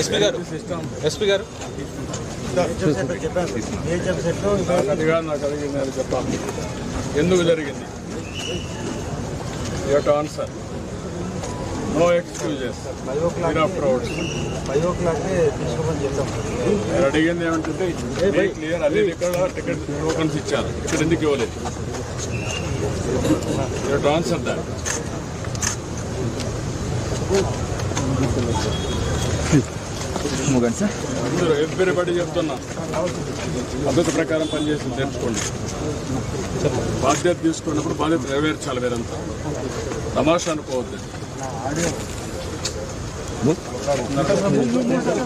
SP గారు SP గారు. నాకు అడిగింది చెప్పాలి ఎందుకు జరిగింది you to answer no excuses నేను అడిగింది ఏమంటే క్లియర్ అది ఇక్కడ టికెట్ టోకన్స్ ఇచ్చారు. ఇక్కడ ఎందుకు ఇవ్వలేదు? యూ టు ఆన్సర్ దాట్ ముగండి సార్. అందరూ ఎవ్రీబడి చెప్తున్నా. పద్ధతి ప్రకారం పనిచేసి తెచ్చుకోండి బాధ్యత తీసుకున్నప్పుడు బాధ్యత నెరవేర్చాలి మీరంతా. తమాషా అనుకోవద్దు. ¿Qué es lo que se llama? ¿Qué es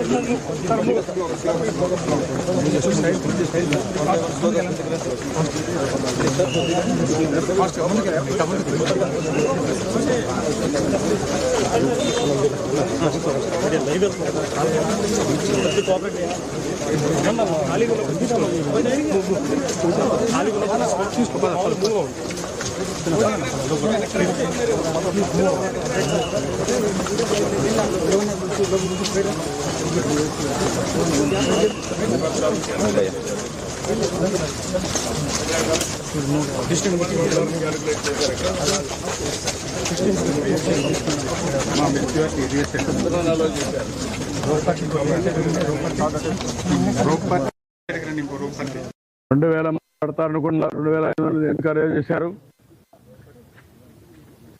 lo que రెండు వేల పడతారనుకున్నారు రెండు వేల ఐదు వందలు ఎన్కరేజ్ చేశారు.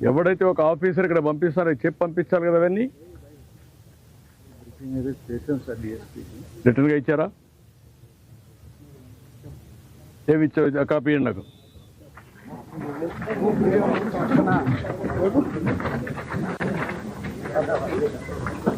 ఎవడైతే ఒక ఆఫీసర్ ఇక్కడ పంపిస్తారో చెప్పి పంపించాలి కదా అవన్నీ? సార్ రిటర్న్గా ఇచ్చారా? ఏమి ఇచ్చారు కాపీ నాకు నాకు. you.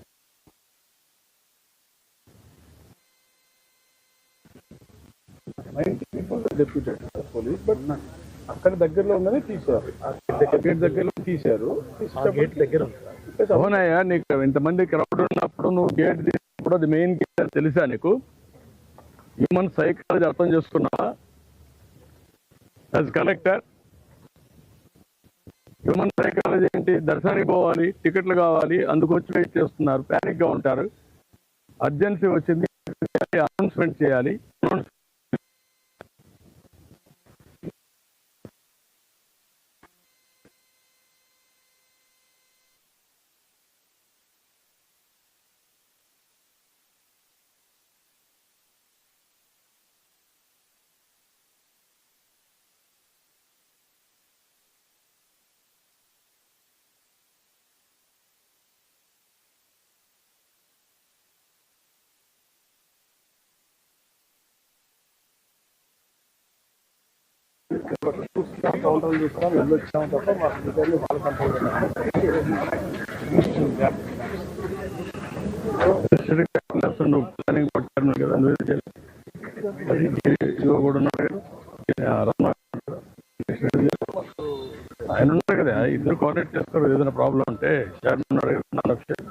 పోలీస్ బట్ అక్కడ దగ్గరలో ఉన్నది తీసారు గేట్ దగ్గరలో తీశారు. గేట్ దగ్గర అవునయ్యా నీకు ఇంతమంది క్రౌడ్ ఉన్నప్పుడు నువ్వు గేట్ తీసినప్పుడు అది మెయిన్ గేట్ అని తెలుసా నీకు? హ్యూమన్ సైకాలజీ అర్థం చేసుకున్నావా? యాజ్ కలెక్టర్ హ్యూమన్ సైకాలజీ ఏంటి? దర్శనానికి పోవాలి టికెట్లు కావాలి అందుకు వచ్చి వెయిట్ చేస్తున్నారు ప్యానిక్గా ఉంటారు. అర్జెన్సీ వచ్చింది అనౌన్స్మెంట్ చేయాలి కౌంటర్లు చూస్తున్నాం వెళ్ళొచ్చాం తప్ప మా అధికారులు వాళ్ళ కంట్రోల్ ప్లానింగ్ పట్టాను కదా కూడా ఉన్నాడు. ఆయన ఉన్నారు కదా ఇద్దరు కోఆర్డినేట్ చేస్తారు ఏదైనా ప్రాబ్లం ఉంటే చైర్మన్ అక్షయ్.